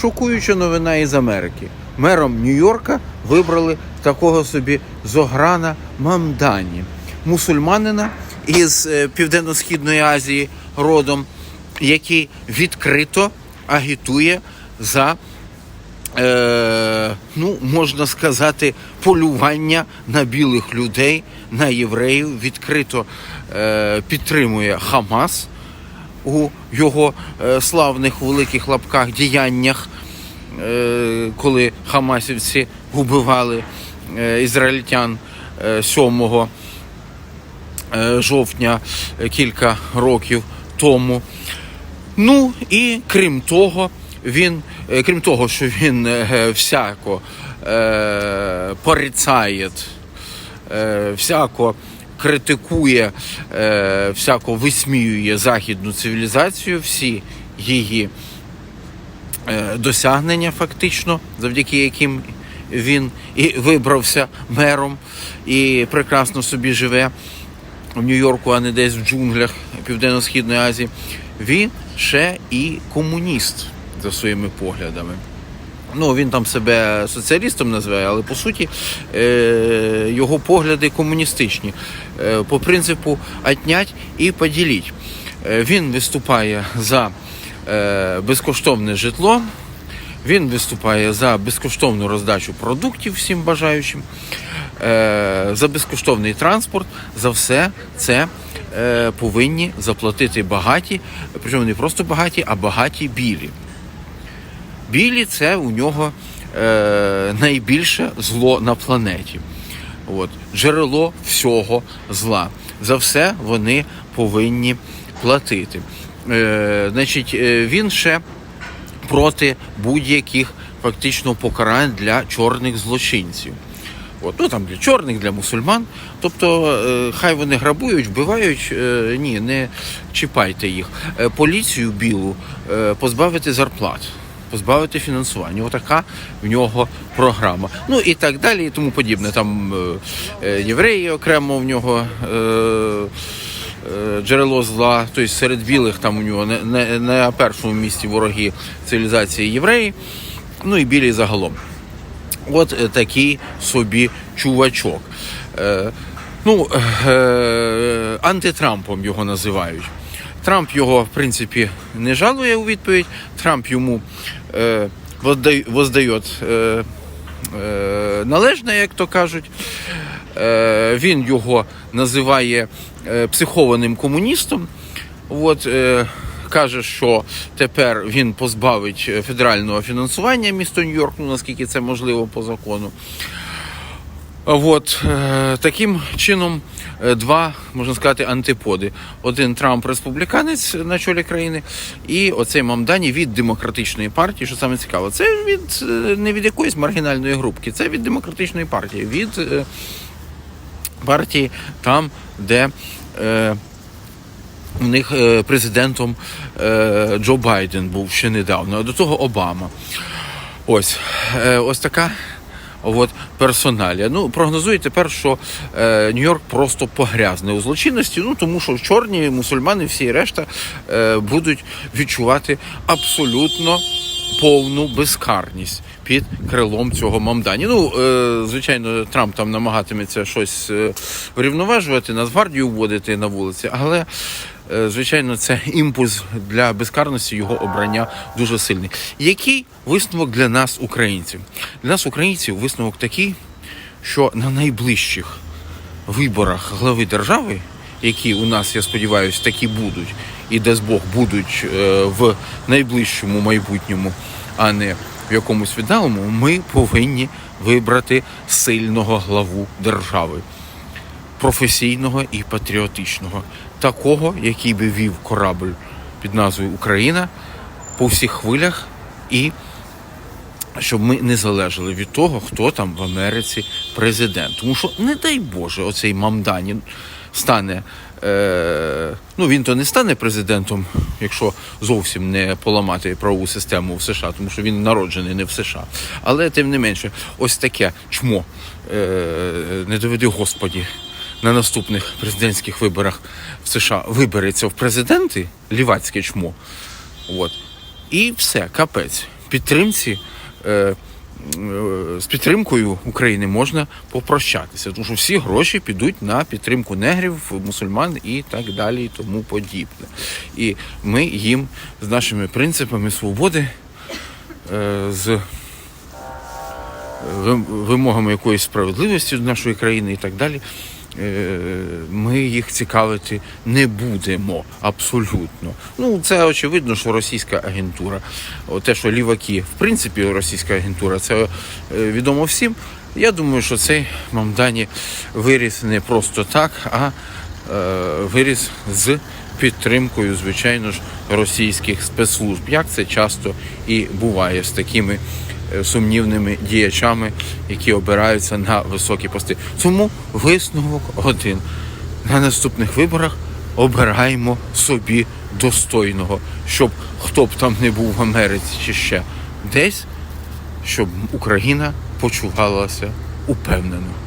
шокуюча новина із Америки. Мером Нью-Йорка вибрали такого собі Зограна Мамдані, мусульманина із е, Південно-Східної Азії родом, який відкрито агітує за е, ну, можна сказати, полювання на білих людей, на євреїв, відкрито е, підтримує Хамас у його е, славних великих лапках діяннях, е, коли хамасівці убивали е, ізраїльтян е, 7 е, жовтня кілька років тому. Ну і крім того, він, крім того, що він всяко порицає, всяко критикує, е, всяко висміює західну цивілізацію, всі її е, досягнення, фактично, завдяки яким він і вибрався мером і прекрасно собі живе в Нью-Йорку, а не десь в джунглях Південно-Східної Азії. Він ще і комуніст за своїми поглядами. Ну, він там себе соціалістом називає, але по суті е, його погляди комуністичні. Е, по принципу отнять і поділіть. Е, він виступає за е, безкоштовне житло, він виступає за безкоштовну роздачу продуктів всім бажаючим, е, за безкоштовний транспорт. За все це е, повинні заплатити багаті, причому не просто багаті, а багаті білі. Білі це у нього е, найбільше зло на планеті. От, джерело всього зла. За все вони повинні платити. Е, значить, е, він ще проти будь-яких фактично покарань для чорних злочинців. От, ну там для чорних, для мусульман. Тобто, е, хай вони грабують, вбивають. Е, ні, не чіпайте їх. Е, поліцію білу е, позбавити зарплат. Позбавити фінансування. Отака в нього програма. Ну і так далі, і тому подібне. Там е, е, євреї окремо в нього е, е, джерело зла. Тобто серед білих там у нього не, не, на першому місці вороги цивілізації євреї, ну і білі загалом. От е, такий собі чувачок. Е, ну, е, антитрампом його називають. Трамп його, в принципі, не жалує у відповідь. Трамп йому е, воздає, е, е, належне, як то кажуть. Е, він його називає е, психованим комуністом. От, е, каже, що тепер він позбавить е, федерального фінансування місто Нью-Йорк, ну наскільки це можливо по закону. От е, таким чином е, два, можна сказати, антиподи. Один Трамп республіканець на чолі країни, і оцей Мамдані від демократичної партії, що саме цікаво, це від е, не від якоїсь маргінальної групки, це від демократичної партії, від партії там, де е, у них президентом е, Джо Байден був ще недавно, а до того Обама. Ось, е, ось така от персоналі. Ну, прогнозує тепер, що е, Нью-Йорк просто погрязне у злочинності, ну тому що чорні мусульмани, всі решта е, будуть відчувати абсолютно повну безкарність під крилом цього Мамдані. Ну, е, звичайно, Трамп там намагатиметься щось е, врівноважувати, Нацгвардію вводити на вулиці, але. Е, Звичайно, це імпульс для безкарності його обрання дуже сильний. Який висновок для нас, українців? Для нас, українців, висновок такий, що на найближчих виборах глави держави, які у нас, я сподіваюся, такі будуть, і дасть Бог будуть в найближчому майбутньому, а не в якомусь віддалому, ми повинні вибрати сильного главу держави. Професійного і патріотичного, такого, який би вів корабль під назвою Україна по всіх хвилях, і щоб ми не залежали від того, хто там в Америці президент. Тому що, не дай Боже, оцей Мамданін стане. Е, ну він то не стане президентом, якщо зовсім не поламати правову систему в США, тому що він народжений не в США. Але тим не менше, ось таке чмо. Е, не доведи Господі на наступних президентських виборах в США вибереться в президенти лівацьке чмо. От. І все, капець. підтримці. Е, е, з підтримкою України можна попрощатися, тому що всі гроші підуть на підтримку негрів, мусульман і так далі, і тому подібне. І ми їм з нашими принципами свободи, е, з вимогами якоїсь справедливості до нашої країни і так далі. Е, Ми їх цікавити не будемо абсолютно. Ну це очевидно, що російська агентура. Те, що ліваки, в принципі, російська агентура, це е, відомо всім. Я думаю, що цей Мамдані виріс не просто так, а е, виріс з підтримкою, звичайно ж, російських спецслужб. Як це часто і буває з такими сумнівними діячами, які обираються на високі пости. Тому висновок один. На наступних виборах обираємо собі достойного, щоб хто б там не був в Америці чи ще десь, щоб Україна почувалася упевнено.